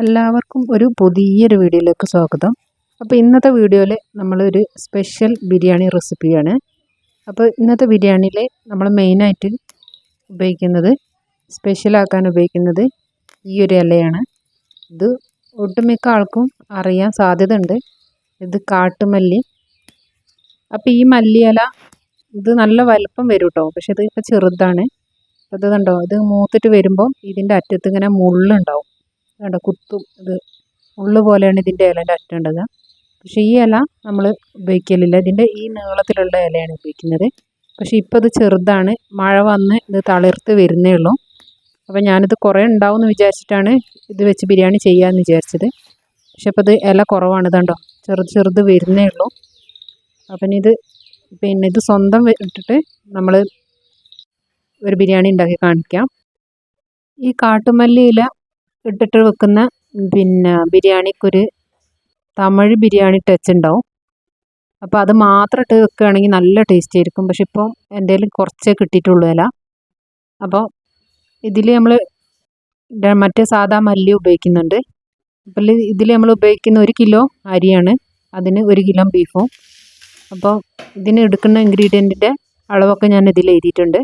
എല്ലാവർക്കും ഒരു പുതിയൊരു വീഡിയോയിലേക്ക് സ്വാഗതം. അപ്പോൾ ഇന്നത്തെ വീഡിയോയിൽ നമ്മളൊരു സ്പെഷ്യൽ ബിരിയാണി റെസിപ്പിയാണ്. അപ്പോൾ ഇന്നത്തെ ബിരിയാണിയിൽ നമ്മൾ മെയിനായിട്ട് ഉപയോഗിക്കുന്നത് സ്പെഷ്യലാക്കാൻ ഉപയോഗിക്കുന്നത് ഈ ഒരു ഇലയാണ്. ഇത് ഒട്ടുമിക്ക ആൾക്കും അറിയാൻ സാധ്യതയുണ്ട്. ഇത് കാട്ടുമല്ലി. അപ്പോൾ ഈ മല്ലിയില ഇത് നല്ല വലുപ്പം വരും കേട്ടോ പക്ഷേ ഇത് ഇപ്പോൾ ചെറുതാണ്. അത് കണ്ടോ? ഇത് മൂത്തിട്ട് വരുമ്പോൾ ഇതിന്റെ അറ്റത്ത് ഇങ്ങനെ മുള്ളുണ്ടാവും. കണ്ടോ കുത്തും. ഇത് ഉള്ളു പോലെയാണ് ഇതിന്റെ ഇലേന്റെ അറ്റം ഉണ്ടാകുക പക്ഷേ ഈ ഇല നമ്മൾ ഉപയോഗിക്കലില്ല. ഇതിന്റെ ഈ നീളത്തിലുള്ള ഇലയാണ് ഉപയോഗിക്കുന്നത്. പക്ഷേ ഇപ്പോൾ ഇത് ചെറുതാണ്. മഴ വന്ന് ഇത് തളിർത്ത് വരുന്നേ ഉള്ളൂ. അപ്പോൾ ഞാനിത് കുറേ ഉണ്ടാവും എന്ന് വിചാരിച്ചിട്ടാണ് ഇത് വെച്ച് ബിരിയാണി ചെയ്യാമെന്ന് വിചാരിച്ചത്. പക്ഷെ അപ്പോൾ ഇത് ഇല കുറവാണ് ഇതുണ്ടോ ചെറുത് ചെറുത് വരുന്നേ ഉള്ളൂ. അപ്പം ഇത് പിന്നെ ഇത് സ്വന്തം ഇട്ടിട്ട് നമ്മൾ ഒരു ബിരിയാണി ഉണ്ടാക്കി കാണിക്കാം. ഈ കാട്ടുമല്ലി ഇല ഇട്ടിട്ട് വെക്കുന്ന പിന്നെ ബിരിയാണിക്കൊരു തമിഴ് ബിരിയാണി ടച്ച് ഉണ്ടാവും. അപ്പോൾ അത് മാത്രം ഇട്ട് വെക്കുകയാണെങ്കിൽ നല്ല ടേസ്റ്റ് ആയിരിക്കും. പക്ഷെ ഇപ്പോൾ കയ്യിൽ കുറച്ചേ കിട്ടിയിട്ടുള്ളൂ അല്ല അപ്പോൾ ഇതിൽ നമ്മൾ മറ്റേ സാധാ മല്ലി ഉപയോഗിക്കുന്നുണ്ട്. അപ്പോൾ ഇതിൽ നമ്മൾ ഉപയോഗിക്കുന്ന ഒരു കിലോ അരിയാണ്. അതിന് ഒരു കിലോ ബീഫും. അപ്പോൾ ഇതിന് എടുക്കുന്ന ഇൻഗ്രീഡിയന്റിന്റെ അളവൊക്കെ ഞാൻ ഇതിൽ എഴുതിയിട്ടുണ്ട്.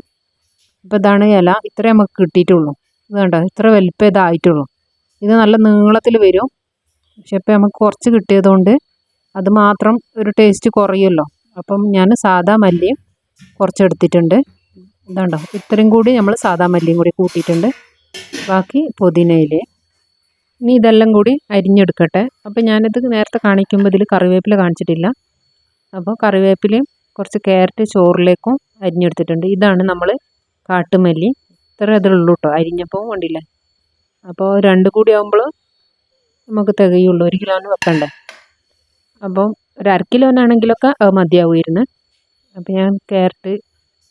അപ്പോൾ ഇതാണ് ഇല. ഇത്രേ നമുക്ക് കിട്ടിയിട്ടുള്ളൂ. ഇത് കണ്ടോ ഇത്ര വലിപ്പം ഇതായിട്ടുള്ളൂ. ഇത് നല്ല നീളത്തിൽ വരും. പക്ഷെ ഇപ്പം നമുക്ക് കുറച്ച് കിട്ടിയതുകൊണ്ട് അത് മാത്രം ഒരു ടേസ്റ്റ് കുറയുമല്ലോ. അപ്പം ഞാൻ സാദാ മല്ലിയും കുറച്ചെടുത്തിട്ടുണ്ട് ഇതുണ്ടോ? ഇത്രയും കൂടി നമ്മൾ സാദാ മല്ലിയും കൂടി കൂട്ടിയിട്ടുണ്ട്. ബാക്കി പുതിനയില ഇനി ഇതെല്ലാം കൂടി അരിഞ്ഞെടുക്കട്ടെ. അപ്പോൾ ഞാനിത് നേരത്തെ കാണിക്കുമ്പോൾ ഇതിൽ കറിവേപ്പില കാണിച്ചിട്ടില്ല. അപ്പോൾ കറിവേപ്പിലയും കുറച്ച് ക്യാരറ്റ് ചോറിലേക്കും അരിഞ്ഞെടുത്തിട്ടുണ്ട്. ഇതാണ് നമ്മൾ കാട്ടുമല്ലി. ഇത്ര ഉള്ളൂ കേട്ടോ അരിഞ്ഞപ്പോൾ വേണ്ടില്ല അപ്പോൾ രണ്ട് കൂടി ആകുമ്പോൾ നമുക്ക് തികയുള്ളൂ. ഒരു കിലോന് വെക്കണ്ടേ? അപ്പം ഒരു അര കിലോനാണെങ്കിലൊക്കെ അത് മതിയാവുമായിരുന്നു അപ്പം ഞാൻ ക്യാരറ്റ്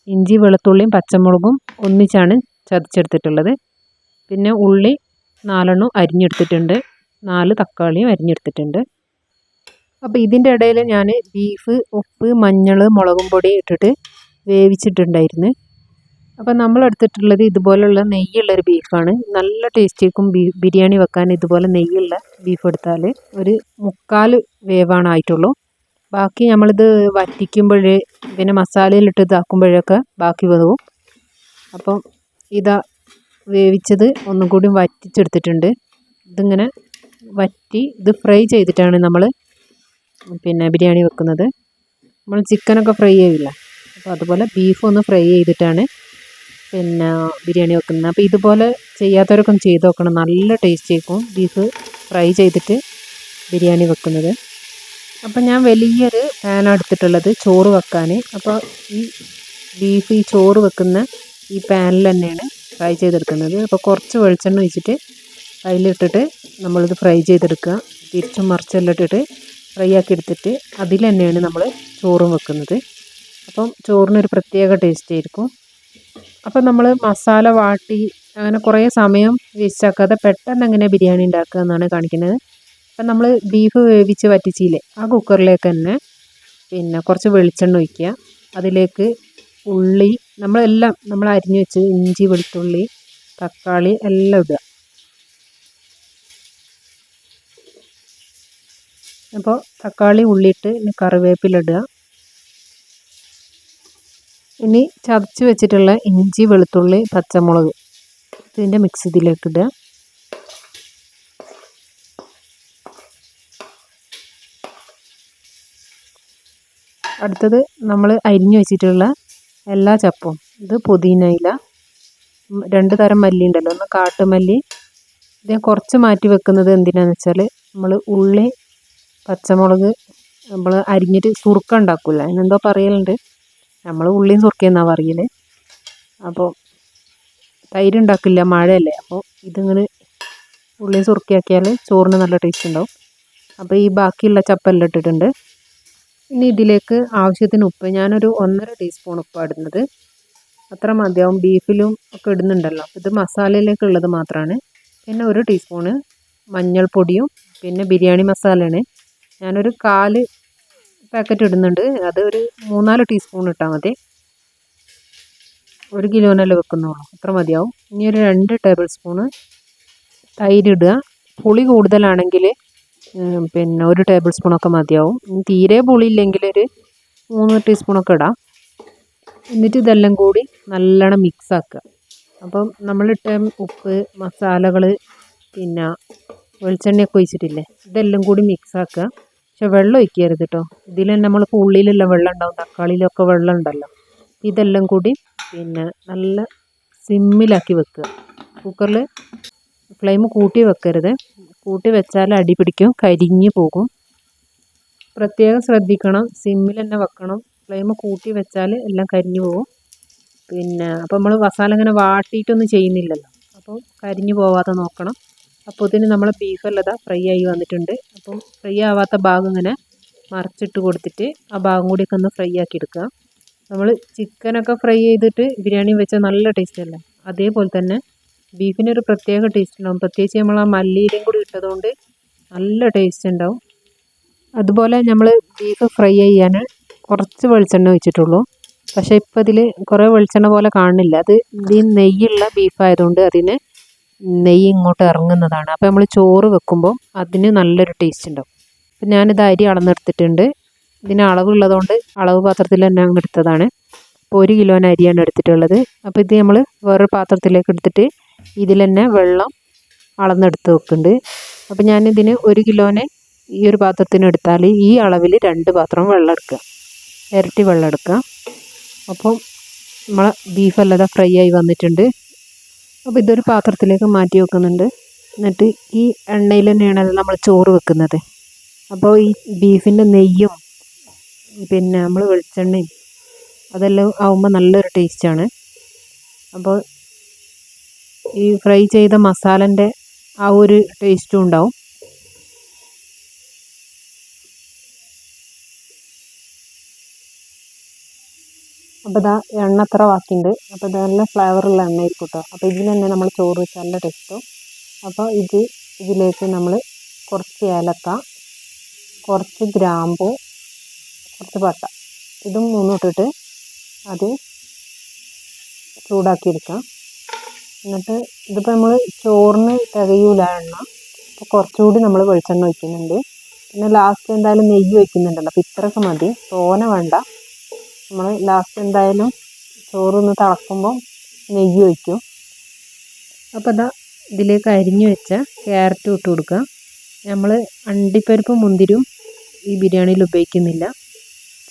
ഇഞ്ചി വെളുത്തുള്ളിയും പച്ചമുളകും ഒന്നിച്ചാണ് ചതച്ചെടുത്തിട്ടുള്ളത്. പിന്നെ ഉള്ളി നാലെണ്ണം അരിഞ്ഞെടുത്തിട്ടുണ്ട്. നാല് തക്കാളിയും അരിഞ്ഞെടുത്തിട്ടുണ്ട്. അപ്പോൾ ഇതിന്റെ ഇടയിൽ ഞാൻ ബീഫ് ഉപ്പ് മഞ്ഞൾ മുളകും പൊടി ഇട്ടിട്ട് വേവിച്ചിട്ടുണ്ടായിരുന്നു. അപ്പോൾ നമ്മൾ എടുത്തിട്ടുള്ളത് ഇതുപോലുള്ള നെയ്യുള്ളൊരു ബീഫാണ്. നല്ല ടേസ്റ്റിക്കും ബിരിയാണി വെക്കാൻ ഇതുപോലെ നെയ്യുള്ള ബീഫ് എടുത്താൽ ഒരു മുക്കാൽ വേവാണ് ആയിട്ടുള്ളൂ. ബാക്കി നമ്മളിത് വറ്റിക്കുമ്പോൾ പിന്നെ മസാലയിലിട്ട് ഇതാക്കുമ്പോഴൊക്കെ ബാക്കി വേവും. അപ്പം ഇതാ വേവിച്ചത് ഒന്നും കൂടി വറ്റിച്ചെടുത്തിട്ടുണ്ട്. ഇതിങ്ങനെ വറ്റി ഇത് ഫ്രൈ ചെയ്തിട്ടാണ് നമ്മൾ പിന്നെ ബിരിയാണി വെക്കുന്നത്. നമ്മൾ ചിക്കനൊക്കെ ഫ്രൈ ചെയ്യില്ല അപ്പോൾ അതുപോലെ ബീഫ് ഒന്ന് ഫ്രൈ ചെയ്തിട്ടാണ് പിന്നെ ബിരിയാണി വെക്കുന്നത്. അപ്പോൾ ഇതുപോലെ ചെയ്യാത്തവരൊക്കെ ചെയ്ത് നോക്കണം. നല്ല ടേസ്റ്റ് ആയിരിക്കും ബീഫ് ഫ്രൈ ചെയ്തിട്ട് ബിരിയാണി വെക്കുന്നത്. അപ്പോൾ ഞാൻ വലിയൊരു പാനാണ് എടുത്തിട്ടുള്ളത് ചോറ് വെക്കാൻ. അപ്പോൾ ഈ ബീഫ് ഈ ചോറ് വെക്കുന്ന ഈ പാനിൽ തന്നെയാണ് ഫ്രൈ ചെയ്തെടുക്കുന്നത്. അപ്പോൾ കുറച്ച് വെളിച്ചെണ്ണ ഒഴിച്ചിട്ട് അതിലിട്ടിട്ട് നമ്മളിത് ഫ്രൈ ചെയ്തെടുക്കുക. തിരിച്ചും മറിച്ചെല്ലാം ഇട്ടിട്ട് ഫ്രൈ ആക്കി എടുത്തിട്ട് അതിൽ തന്നെയാണ് നമ്മൾ ചോറും വെക്കുന്നത്. അപ്പം ചോറിനൊരു പ്രത്യേക ടേസ്റ്റ് ആയിരിക്കും. അപ്പം നമ്മൾ മസാല വാട്ടി അങ്ങനെ കുറേ സമയം വേസ്റ്റാക്കാതെ പെട്ടെന്ന് അങ്ങനെ ബിരിയാണി ഉണ്ടാക്കുക എന്നാണ് കാണിക്കുന്നത്. അപ്പം നമ്മൾ ബീഫ് വേവിച്ച് വറ്റിച്ചില്ലേ ആ കുക്കറിലേക്ക് തന്നെ പിന്നെ കുറച്ച് വെളിച്ചെണ്ണ ഒഴിക്കുക. അതിലേക്ക് ഉള്ളി നമ്മളെല്ലാം നമ്മൾ അരിഞ്ഞു വെച്ച് ഇഞ്ചി വെളുത്തുള്ളി തക്കാളി എല്ലാം ഇടുക. അപ്പോൾ തക്കാളി ഉള്ളിയിട്ട് കറിവേപ്പില ഇടുക. ഇനി ചതച്ച് വെച്ചിട്ടുള്ള ഇഞ്ചി വെളുത്തുള്ളി പച്ചമുളക് ഇതിന്റെ മിക്സ് ഇതിലേക്ക് ഇടുക. അടുത്തത് നമ്മൾ അരിഞ്ഞു വെച്ചിട്ടുള്ള എല്ലാ ചപ്പും ഇത് പുതിന ഇല രണ്ട് തരം മല്ലി ഉണ്ടല്ലോ ഒന്ന് കാട്ടുമല്ലി. ഇത് കുറച്ച് മാറ്റി വെക്കുന്നത് എന്തിനാന്ന് വെച്ചാൽ നമ്മൾ ഉള്ളി പച്ചമുളക് നമ്മൾ അരിഞ്ഞിട്ട് സുറുക്ക ഉണ്ടാക്കില്ല അതിനെന്തോ പറയലുണ്ട്. നമ്മൾ ഉള്ളിയും സുർക്കിയെന്നാണ് പറയൽ അപ്പോൾ തൈര് ഉണ്ടാക്കില്ല മഴയല്ലേ. അപ്പോൾ ഇതിങ്ങനെ ഉള്ളിയും സുറുക്കിയാക്കിയാൽ ചോറിന് നല്ല ടേസ്റ്റ് ഉണ്ടാവും. അപ്പോൾ ഈ ബാക്കിയുള്ള ചപ്പെല്ലാം ഇട്ടിട്ടുണ്ട്. ഇനി ഇതിലേക്ക് ആവശ്യത്തിന് ഉപ്പ്. ഞാനൊരു ഒന്നര ടീസ്പൂൺ ഉപ്പാണ് ഇടുന്നത്. അത്ര മതിയാവും. ബീഫിലും ഒക്കെ ഇടുന്നുണ്ടല്ലോ. ഇത് മസാലയിലേക്ക് ഉള്ളത് മാത്രമാണ് പിന്നെ ഒരു ടീസ്പൂണ് മഞ്ഞൾപ്പൊടിയും പിന്നെ ബിരിയാണി മസാലയാണ്. ഞാനൊരു കാൽ പാക്കറ്റ് ഇടുന്നുണ്ട്. അത് ഒരു മൂന്നാൽ ടീസ്പൂൺ ഇട്ടാൽ മതി. ഒരു കിലോനല്ലേ വെക്കുന്നുള്ളൂ. അത്ര മതിയാവും. ഇനി ഒരു രണ്ട് ടേബിൾ സ്പൂണ് തൈര് ഇടുക. പുളി കൂടുതലാണെങ്കിൽ പിന്നെ ഒരു ടേബിൾ സ്പൂണൊക്കെ മതിയാവും. ഇനി തീരെ പുളി ഇല്ലെങ്കിൽ ഒരു മൂന്ന് ടീസ്പൂണൊക്കെ ഇടാം. എന്നിട്ട് ഇതെല്ലാം കൂടി നല്ലോണം മിക്സ് ആക്കുക. അപ്പം നമ്മളിട്ട ഉപ്പ് മസാലകൾ പിന്നെ വെളിച്ചെണ്ണയൊക്കെ ഒഴിച്ചിട്ടില്ലേ? ഇതെല്ലാം കൂടി മിക്സ് ആക്കുക. പക്ഷെ വെള്ളം ഒഴിക്കരുത് കേട്ടോ ഇതിൽ നമ്മളിപ്പോൾ ഉള്ളിലുള്ള വെള്ളം ഉണ്ടാവും തക്കാളിയിലൊക്കെ വെള്ളം ഉണ്ടല്ലോ. ഇതെല്ലാം കൂടി പിന്നെ നല്ല സിമ്മിലാക്കി വെക്കുക. കുക്കറിൽ ഫ്ലെയിം കൂട്ടി വെക്കരുത്. കൂട്ടി വെച്ചാൽ അടി പിടിക്കും കരിഞ്ഞു പോകും. പ്രത്യേകം ശ്രദ്ധിക്കണം സിമ്മിൽ തന്നെ വെക്കണം. ഫ്ലെയിം കൂട്ടി വെച്ചാൽ എല്ലാം കരിഞ്ഞു പോകും. പിന്നെ അപ്പോൾ നമ്മൾ മസാല ഇങ്ങനെ വാട്ടിയിട്ടൊന്നും ചെയ്യുന്നില്ലല്ലോ. അപ്പോൾ കരിഞ്ഞു പോവാതെ നോക്കണം. അപ്പോൾ ഇതിന് നമ്മൾ ബീഫല്ലത ഫ്രൈ ആയി വന്നിട്ടുണ്ട്. അപ്പം ഫ്രൈ ആവാത്ത ഭാഗം ഇങ്ങനെ മറിച്ചിട്ട് കൊടുത്തിട്ട് ആ ഭാഗം കൂടിയൊക്കെ ഒന്ന് ഫ്രൈ ആക്കി എടുക്കുക. നമ്മൾ ചിക്കനൊക്കെ ഫ്രൈ ചെയ്തിട്ട് ബിരിയാണി വെച്ചാൽ നല്ല ടേസ്റ്റ് അല്ലേ? അതേപോലെ തന്നെ ബീഫിന് ഒരു പ്രത്യേക ടേസ്റ്റ് ഉണ്ടാവും. പ്രത്യേകിച്ച് നമ്മൾ ആ മല്ലിയിലും കൂടി ഇട്ടതുകൊണ്ട് നല്ല ടേസ്റ്റ് ഉണ്ടാവും. അതുപോലെ നമ്മൾ ബീഫ് ഫ്രൈ ചെയ്യാൻ കുറച്ച് വെളിച്ചെണ്ണ വെച്ചിട്ടുള്ളൂ പക്ഷേ ഇപ്പോൾ ഇതിൽ കുറേ വെളിച്ചെണ്ണ പോലെ കാണുന്നില്ല. അത് ഈ നെയ്യുള്ള ബീഫായതുകൊണ്ട് അതിന് നെയ്യ് ഇങ്ങോട്ട് ഇറങ്ങുന്നതാണ്. അപ്പോൾ നമ്മൾ ചോറ് വെക്കുമ്പോൾ അതിന് നല്ലൊരു ടേസ്റ്റ് ഉണ്ടാവും അപ്പം ഞാനിത് അരി അളന്നെടുത്തിട്ടുണ്ട്. ഇതിന് അളവുള്ളതുകൊണ്ട് അളവ് പാത്രത്തിൽ തന്നെ അങ്ങ് എടുത്തതാണ്. അപ്പോൾ ഒരു കിലോന് അരിയാണ് എടുത്തിട്ടുള്ളത്. അപ്പോൾ ഇത് നമ്മൾ വേറൊരു പാത്രത്തിലേക്ക് എടുത്തിട്ട് ഇതിൽ തന്നെ വെള്ളം അളന്നെടുത്ത് വെക്കുന്നുണ്ട് അപ്പോൾ ഞാനിതിന് ഒരു കിലോനെ ഈ ഒരു പാത്രത്തിന് എടുത്താൽ ഈ അളവിൽ രണ്ട് പാത്രം വെള്ളം എടുക്കുക ഇരട്ടി വെള്ളം എടുക്കുക അപ്പം നമ്മളെ ബീഫ് അല്ലാതെ ഫ്രൈ ആയി വന്നിട്ടുണ്ട്. അപ്പോൾ ഇതൊരു പാത്രത്തിലേക്ക് മാറ്റി വെക്കുന്നുണ്ട്. എന്നിട്ട് ഈ എണ്ണയിൽ തന്നെയാണ് നമ്മൾ ചോറ് വെക്കുന്നത്. അപ്പോൾ ഈ ബീഫിന്റെ നെയ്യും പിന്നെ നമ്മൾ വെളിച്ചെണ്ണയും അതെല്ലാം ആവുമ്പോൾ നല്ലൊരു ടേസ്റ്റാണ് അപ്പോൾ ഈ ഫ്രൈ ചെയ്ത മസാലന്റെ ആ ഒരു ടേസ്റ്റും ഉണ്ടാവും. അപ്പോൾ ഇതാ എണ്ണ അത്ര ബാക്കിയുണ്ട്. അപ്പോൾ ഇത് നല്ല ഫ്ലേവറുള്ള എണ്ണയായിരിക്കും കേട്ടോ അപ്പോൾ ഇതിൽ തന്നെ നമ്മൾ ചോറ് വെച്ചാൽ നല്ല ടേസ്റ്റും അപ്പോൾ ഇത് ഇതിലേക്ക് നമ്മൾ കുറച്ച് ഏലക്ക കുറച്ച് ഗ്രാമ്പു കുറച്ച് പട്ട ഇതും മൂന്നും ഇട്ടിട്ട് അത് ചൂടാക്കി എടുക്കാം എന്നിട്ട് ഇതിപ്പോൾ നമ്മൾ ചോറിന് തികയൂല എണ്ണ. അപ്പോൾ കുറച്ചുകൂടി നമ്മൾ വെളിച്ചെണ്ണ ഒഴിക്കുന്നുണ്ട്. പിന്നെ ലാസ്റ്റ് എന്തായാലും നെയ്യ് ഒഴിക്കുന്നുണ്ടല്ലോ. അപ്പോൾ ഇത്രയൊക്കെ മതി. തോന വേണ്ട. നമ്മൾ ലാസ്റ്റ് എന്തായാലും ചോറ് ഒന്ന് തിളക്കുമ്പോൾ നെയ്യ് ഒഴിക്കും. അപ്പോൾ അതാ ഇതിലേക്ക് അരിഞ്ഞു വെച്ച ക്യാരറ്റും ഇട്ട് കൊടുക്കുക നമ്മൾ അണ്ടിപ്പരിപ്പ് മുന്തിരിയും ഈ ബിരിയാണിയിൽ ഉപയോഗിക്കുന്നില്ല.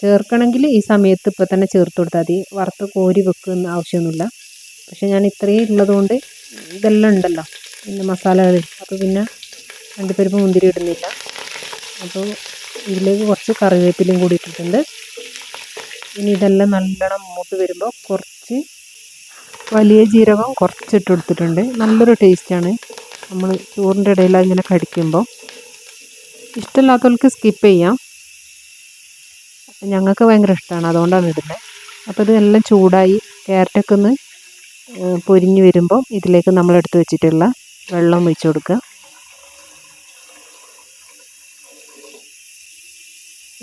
ചേർക്കണമെങ്കിൽ ഈ സമയത്ത് ഇപ്പോൾ തന്നെ ചേർത്ത് കൊടുത്താൽ മതി. വറുത്ത് കോരി വെക്കുന്ന ആവശ്യമൊന്നുമില്ല. പക്ഷേ ഞാൻ ഇത്രയും ഉള്ളതുകൊണ്ട് ഇതെല്ലാം ഉണ്ടല്ലോ. പിന്നെ മസാലകൾ. അപ്പോൾ പിന്നെ അണ്ടിപ്പരിപ്പ് മുന്തിരി ഇടുന്നില്ല. അപ്പോൾ ഇതിലേക്ക് കുറച്ച് കറിവേപ്പിലയും കൂടി ഇട്ടിട്ടുണ്ട്. ഇനി ഇതെല്ലാം നല്ലോണം മൂത്ത് വരുമ്പോൾ കുറച്ച് വലിയ ജീരകം കുറച്ചിട്ട് കൊടുത്തിട്ടുണ്ട്. നല്ലൊരു ടേസ്റ്റാണ് നമ്മൾ ചോറിന്റെ ഇടയിൽ ഇങ്ങനെ കടിക്കുമ്പോൾ ഇഷ്ടമില്ലാത്തവർക്ക് സ്കിപ്പ് ചെയ്യാം. ഞങ്ങൾക്ക് ഭയങ്കര ഇഷ്ടമാണ് അതുകൊണ്ടാണ് ഇടുന്നത് അപ്പോൾ ഇത് എല്ലാം ചൂടായി ക്യാരറ്റൊക്കെ ഒന്ന് പൊരിഞ്ഞ് വരുമ്പോൾ ഇതിലേക്ക് നമ്മൾ എടുത്ത് വെച്ചിട്ടുള്ള വെള്ളം ഒഴിച്ച് കൊടുക്കുക.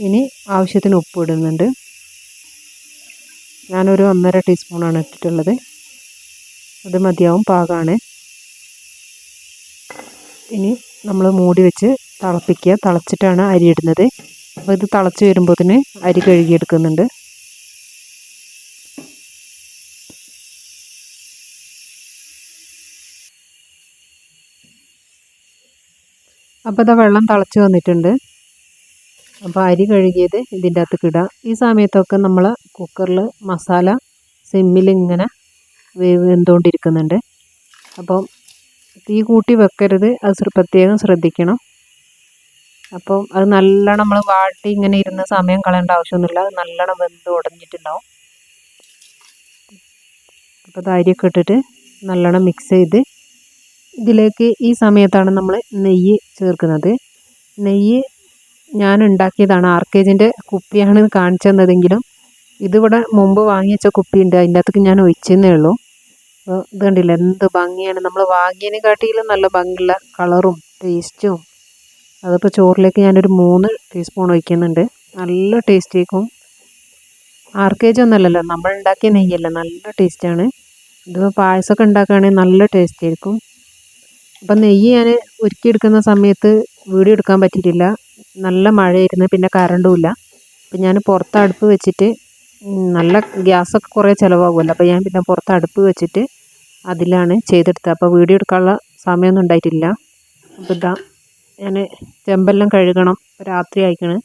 ഇനി ആവശ്യത്തിന് ഉപ്പ് ഇടുന്നുണ്ട്. ഞാനൊരു ഒന്നര ടീസ്പൂണാണ് ഇട്ടിട്ടുള്ളത്. അത് മതിയാവും പാകമാണ് ഇനി നമ്മൾ മൂടി വെച്ച് തിളപ്പിക്കുക. തിളച്ചിട്ടാണ് അരി ഇടുന്നത്. അപ്പോൾ ഇത് തിളച്ച് വരുമ്പോഴത്തേന് അരി കഴുകിയെടുക്കുന്നുണ്ട്. അപ്പോൾ ഇതാ വെള്ളം തിളച്ച് വന്നിട്ടുണ്ട്. അപ്പോൾ അരി കഴുകിയത് ഇതിന്റെ അകത്തേക്ക് ഇടുക ഈ സമയത്തൊക്കെ നമ്മൾ കുക്കറിൽ മസാല വേവ് വെന്തുകൊണ്ടിരിക്കുന്നുണ്ട് അപ്പം തീ കൂട്ടി വെക്കരുത്. അത് പ്രത്യേകം ശ്രദ്ധിക്കണം. അപ്പം അത് നല്ലോണം നമ്മൾ വാട്ടി ഇങ്ങനെ ഇരുന്ന് സമയം കളയേണ്ട ആവശ്യമൊന്നുമില്ല. അത് നല്ലോണം വെന്ത് ഉടഞ്ഞിട്ടുണ്ടാവും. അപ്പോൾ അരിയൊക്കെ ഇട്ടിട്ട് നല്ലോണം മിക്സ് ചെയ്ത് ഇതിലേക്ക് ഈ സമയത്താണ് നമ്മൾ നെയ്യ് ചേർക്കുന്നത്. നെയ്യ് ഞാൻ ഉണ്ടാക്കിയതാണ് ആർ കെ ജിന്റെ കുപ്പിയാണ് കാണിച്ചു തന്നതെങ്കിലും ഇതിവിടെ മുമ്പ് വാങ്ങി വെച്ച കുപ്പിയുണ്ട്. അതിന്റെ അകത്തേക്ക് ഞാൻ ഒഴിച്ചെന്നേ ഉള്ളൂ. അപ്പോൾ ഇത് കണ്ടില്ല? എന്ത് ഭംഗിയാണ്. നമ്മൾ വാങ്ങിയതിനെക്കാട്ടിലും നല്ല ഭംഗിയുള്ള കളറും ടേസ്റ്റും. അതിപ്പോൾ ചോറിലേക്ക് ഞാനൊരു മൂന്ന് ടീസ്പൂൺ ഒഴിക്കുന്നുണ്ട്. നല്ല ടേസ്റ്റ് ആയിരിക്കും ആർ കെ ജി ഒന്നല്ലല്ലോ നമ്മൾ ഉണ്ടാക്കിയ നെയ്യല്ല. നല്ല ടേസ്റ്റാണ്. ഇതിപ്പോൾ പായസമൊക്കെ ഉണ്ടാക്കുകയാണെങ്കിൽ നല്ല ടേസ്റ്റ് ആയിരിക്കും അപ്പം നെയ്യ് ഞാൻ ഒരുക്കിയെടുക്കുന്ന സമയത്ത് വീഡിയോ എടുക്കാൻ പറ്റിയിട്ടില്ല. നല്ല മഴയായിരുന്നു പിന്നെ കറണ്ടും ഇല്ല. അപ്പം ഞാൻ പുറത്ത് അടുപ്പ് വെച്ചിട്ട് നല്ല ഗ്യാസൊക്കെ കുറേ ചിലവാകുമല്ലോ അപ്പോൾ ഞാൻ പിന്നെ പുറത്ത് അടുപ്പ് വെച്ചിട്ട് അതിലാണ് ചെയ്തെടുത്തത്. അപ്പോൾ വീഡിയോ എടുക്കാനുള്ള സമയമൊന്നും ഉണ്ടായിട്ടില്ല. അപ്പോൾ ഇതാ ഞാൻ ചെമ്പെല്ലാം കഴുകണം. രാത്രി ആയിക്കണ്.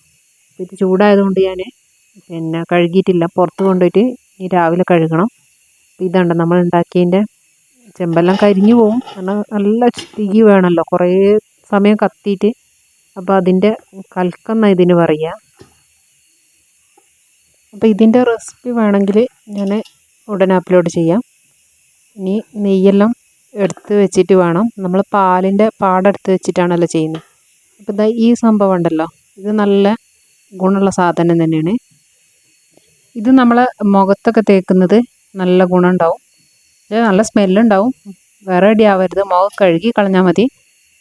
ഇത് ചൂടായതുകൊണ്ട് ഞാൻ പിന്നെ കഴുകിയിട്ടില്ല. പുറത്ത് കൊണ്ടുപോയിട്ട് ഇനി രാവിലെ കഴുകണം. ഇതുണ്ട് നമ്മൾ ഉണ്ടാക്കിയതിന്റെ ചെമ്പെല്ലാം കരിഞ്ഞു പോകും കാരണം നല്ല തീ വേണമല്ലോ കുറേ സമയം കത്തിയിട്ട്. അപ്പോൾ അതിന്റെ കൽക്കെന്ന ഇതിന് പറയുക അപ്പോൾ ഇതിന്റെ റെസിപ്പി വേണമെങ്കിൽ ഞാൻ ഉടനെ അപ്ലോഡ് ചെയ്യാം. ഇനി നെയ്യെല്ലാം എടുത്ത് വെച്ചിട്ട് വേണം. നമ്മൾ പാലിന്റെ പാടെടുത്ത് വെച്ചിട്ടാണല്ലോ ചെയ്യുന്നത്. അപ്പോൾ ഇതാ ഈ സംഭവം ഉണ്ടല്ലോ. ഇത് നല്ല ഗുണമുള്ള സാധനം തന്നെയാണ്. ഇത് നമ്മളെ മുഖത്തൊക്കെ തേക്കുന്നത് നല്ല ഗുണമുണ്ടാവും. നല്ല സ്മെല്ലുണ്ടാവും. വേറെ റെഡി ആവരുത്. മുഖം കഴുകി കളഞ്ഞാൽ മതി.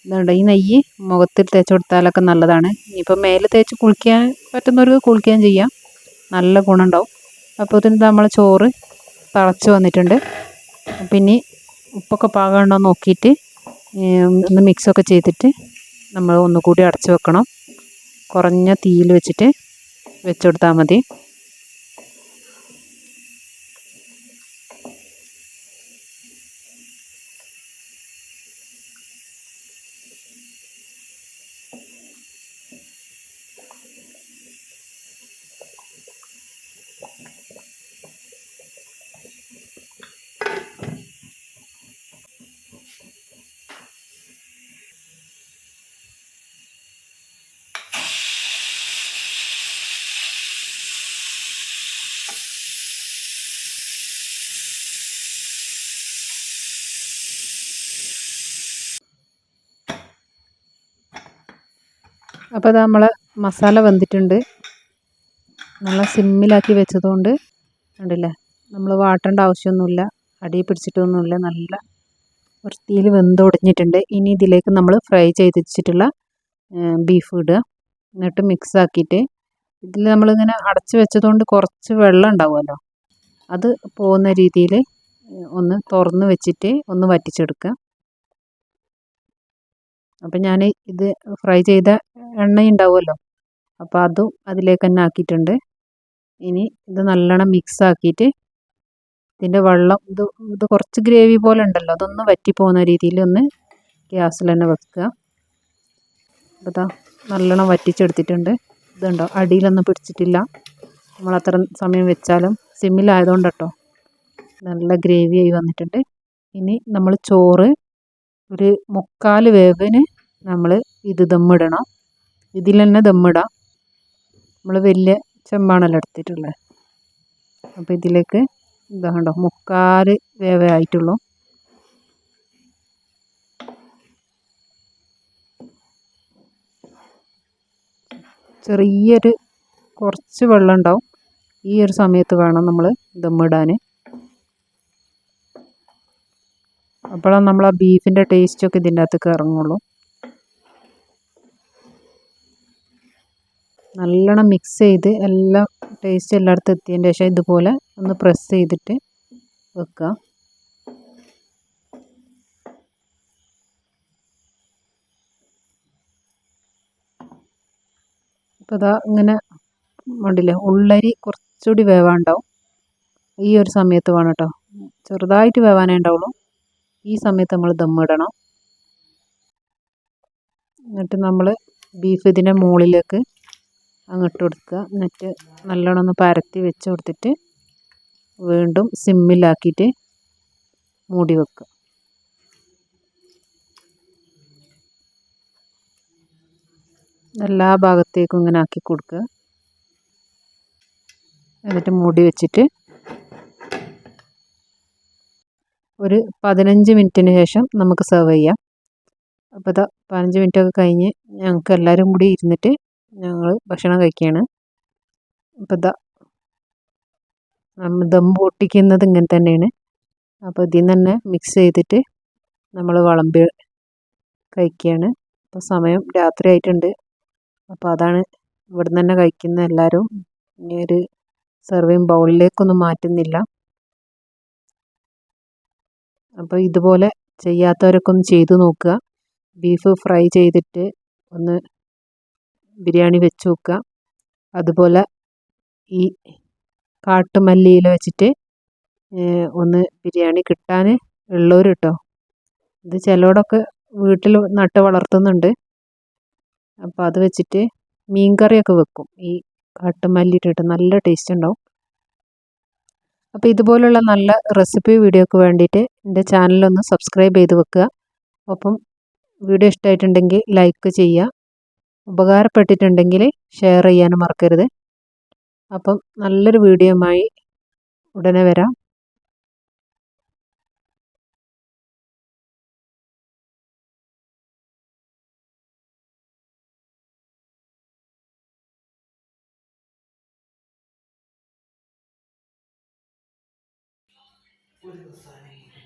ഇതുണ്ട്. ഈ നെയ്യ് മുഖത്തിൽ തേച്ച് കൊടുത്താലൊക്കെ നല്ലതാണ്. ഇനിയിപ്പോൾ മേലെ തേച്ച് കുളിക്കാൻ പറ്റുന്നവർക്ക് കുളിക്കുകയും ചെയ്യാം. നല്ല ഗുണമുണ്ടാവും. അപ്പോൾ ഇതിന് നമ്മൾ ചോറ് തിളച്ച് വന്നിട്ടുണ്ട്. പിന്നെ ഉപ്പൊക്കെ പാകമുണ്ടോ നോക്കിയിട്ട് ഒന്ന് മിക്സൊക്കെ ചെയ്തിട്ട് നമ്മൾ ഒന്നുകൂടി അടച്ച് വെക്കണം. കുറഞ്ഞ തീയിൽ വെച്ചിട്ട് വെച്ചുകൊടുത്താൽ മതി. അപ്പോൾ അത് നമ്മൾ മസാല വെന്തിട്ടുണ്ട്. നല്ല സിമ്മിലാക്കി വെച്ചതുകൊണ്ട് കണ്ടില്ലേ നമ്മൾ വാട്ടേണ്ട ആവശ്യമൊന്നുമില്ല. അടി പിടിച്ചിട്ടൊന്നുമില്ല. നല്ല വൃത്തിയിൽ വെന്തൊടിഞ്ഞിട്ടുണ്ട്. ഇനി ഇതിലേക്ക് നമ്മൾ ഫ്രൈ ചെയ്ത് വെച്ചിട്ടുള്ള ബീഫ് ഇടുക. എന്നിട്ട് മിക്സ് ആക്കിയിട്ട് ഇതിൽ നമ്മളിങ്ങനെ അടച്ച് വെച്ചതുകൊണ്ട് കുറച്ച് വെള്ളം ഉണ്ടാവുമല്ലോ. അത് പോകുന്ന രീതിയിൽ ഒന്ന് തുറന്ന് വെച്ചിട്ട് ഒന്ന് വറ്റിച്ചെടുക്കുക. അപ്പം ഞാൻ ഇത് ഫ്രൈ ചെയ്ത എണ്ണ ഉണ്ടാവുമല്ലോ അപ്പോൾ അതും അതിലേക്ക് തന്നെ ആക്കിയിട്ടുണ്ട്. ഇനി ഇത് നല്ലോണം മിക്സ് ആക്കിയിട്ട് ഇതിന്റെ വെള്ളം ഇത് ഇത് കുറച്ച് ഗ്രേവി പോലെ ഉണ്ടല്ലോ അതൊന്ന് വറ്റി പോകുന്ന രീതിയിൽ ഒന്ന് ഗ്യാസിൽ തന്നെ വെക്കുക. അപ്പോൾ നല്ലോണം വറ്റിച്ചെടുത്തിട്ടുണ്ട്. ഇതുണ്ടോ അടിയിലൊന്നും പിടിച്ചിട്ടില്ല. നമ്മൾ അത്ര സമയം വെച്ചാലും സിമ്മിലായതുകൊണ്ട് കേട്ടോ നല്ല ഗ്രേവി ആയി വന്നിട്ടുണ്ട്. ഇനി നമ്മൾ ചോറ് ഒരു മുക്കാൽ വേവിന് നമ്മൾ ഇത് ദമ്മിടണം. ഇതിൽ തന്നെ ദമ്മിടാം. നമ്മൾ വലിയ ചെമ്പാണല്ലോ എടുത്തിട്ടുള്ളത് അപ്പോൾ ഇതിലേക്ക് ഇതാ കണ്ടോ മുക്കാൽ വേവയായിട്ടുള്ളൂ ചെറിയൊരു കുറച്ച് വെള്ളം ഉണ്ടാവും. ഈ ഒരു സമയത്ത് വേണം നമ്മൾ ദമ്മിടാൻ അപ്പോഴാണ് നമ്മൾ ആ ബീഫിന്റെ ടേസ്റ്റൊക്കെ ഇതിന്റെ അകത്തേക്ക് ഇറങ്ങുള്ളൂ. നല്ലോണം മിക്സ് ചെയ്ത് എല്ലാം ടേസ്റ്റ് എല്ലായിടത്തും എത്തിയതിന് ശേഷം ഇതുപോലെ ഒന്ന് പ്രസ് ചെയ്തിട്ട് വെക്കുക. അപ്പോൾ അതാ ഇങ്ങനെ ഉണ്ടല്ലേ ഉള്ളരി കുറച്ചുകൂടി വേവാണ്ടാവും ഈ ഒരു സമയത്ത് വേണം കേട്ടോ. ചെറുതായിട്ട് വേവാനേ ഉണ്ടാവുള്ളൂ. ഈ സമയത്ത് നമ്മൾ ദമ്മിടണം എന്നിട്ട് നമ്മൾ ബീഫ് ഇതിന്റെ മുകളിലേക്ക് അങ്ങിട്ട് കൊടുക്കുക. എന്നിട്ട് നല്ലോണം ഒന്ന് പരത്തി വെച്ച് കൊടുത്തിട്ട് വീണ്ടും സിമ്മിലാക്കിയിട്ട് മൂടി വെക്കുക. എല്ലാ ഭാഗത്തേക്കും ഇങ്ങനെ ആക്കി കൊടുക്കുക. എന്നിട്ട് മൂടി വെച്ചിട്ട് ഒരു പതിനഞ്ച് മിനിറ്റിന് ശേഷം നമുക്ക് സെർവ് ചെയ്യാം. അപ്പോൾ ഇതാ പതിനഞ്ച് മിനിറ്റൊക്കെ കഴിഞ്ഞ് ഞങ്ങൾക്ക് എല്ലാവരും കൂടി ഇരുന്നിട്ട് ഞങ്ങൾ ഭക്ഷണം കഴിക്കുകയാണ് അപ്പോൾ ഇതാ ദം പൊട്ടിക്കുന്നത് ഇങ്ങനെ തന്നെയാണ്. അപ്പോൾ ഇതിൽ നിന്ന് തന്നെ മിക്സ് ചെയ്തിട്ട് നമ്മൾ വിളമ്പി കഴിക്കുകയാണ് അപ്പോൾ സമയം രാത്രി ആയിട്ടുണ്ട്. അപ്പോൾ അതാണ് ഇവിടെ നിന്ന് തന്നെ കഴിക്കുന്ന എല്ലാവരും ഇനി ഒരു സെർവിങ് ബൗളിലേക്കൊന്നും മാറ്റുന്നില്ല. അപ്പോൾ ഇതുപോലെ ചെയ്യാത്തവരൊക്കെ ഒന്ന് ചെയ്തു നോക്കുക. ബീഫ് ഫ്രൈ ചെയ്തിട്ട് ഒന്ന് ബിരിയാണി വെച്ച് വെക്കുക അതുപോലെ ഈ കാട്ടുമല്ലിയില വെച്ചിട്ട് ഒന്ന് ബിരിയാണി കിട്ടാൻ ഉള്ളവർ കേട്ടോ ഇത് ചിലവിടൊക്കെ വീട്ടിൽ നട്ട് വളർത്തുന്നുണ്ട്. അപ്പോൾ അത് വെച്ചിട്ട് മീൻ കറിയൊക്കെ വെക്കും. ഈ കാട്ടുമല്ലി ഇട്ടിട്ട് നല്ല ടേസ്റ്റ് ഉണ്ടാവും. അപ്പോൾ ഇതുപോലുള്ള നല്ല റെസിപ്പി വീഡിയോക്ക് വേണ്ടിയിട്ട് എന്റെ ചാനലൊന്ന് സബ്സ്ക്രൈബ് ചെയ്ത് വെക്കുക. ഒപ്പം വീഡിയോ ഇഷ്ടമായിട്ടുണ്ടെങ്കിൽ ലൈക്ക് ചെയ്യുക. ഉപകാരപ്പെട്ടിട്ടുണ്ടെങ്കിൽ ഷെയർ ചെയ്യാനും മറക്കരുത്. അപ്പം നല്ലൊരു വീഡിയോയുമായി ഉടനെ വരാം. ഒരു ദിവസമാണ്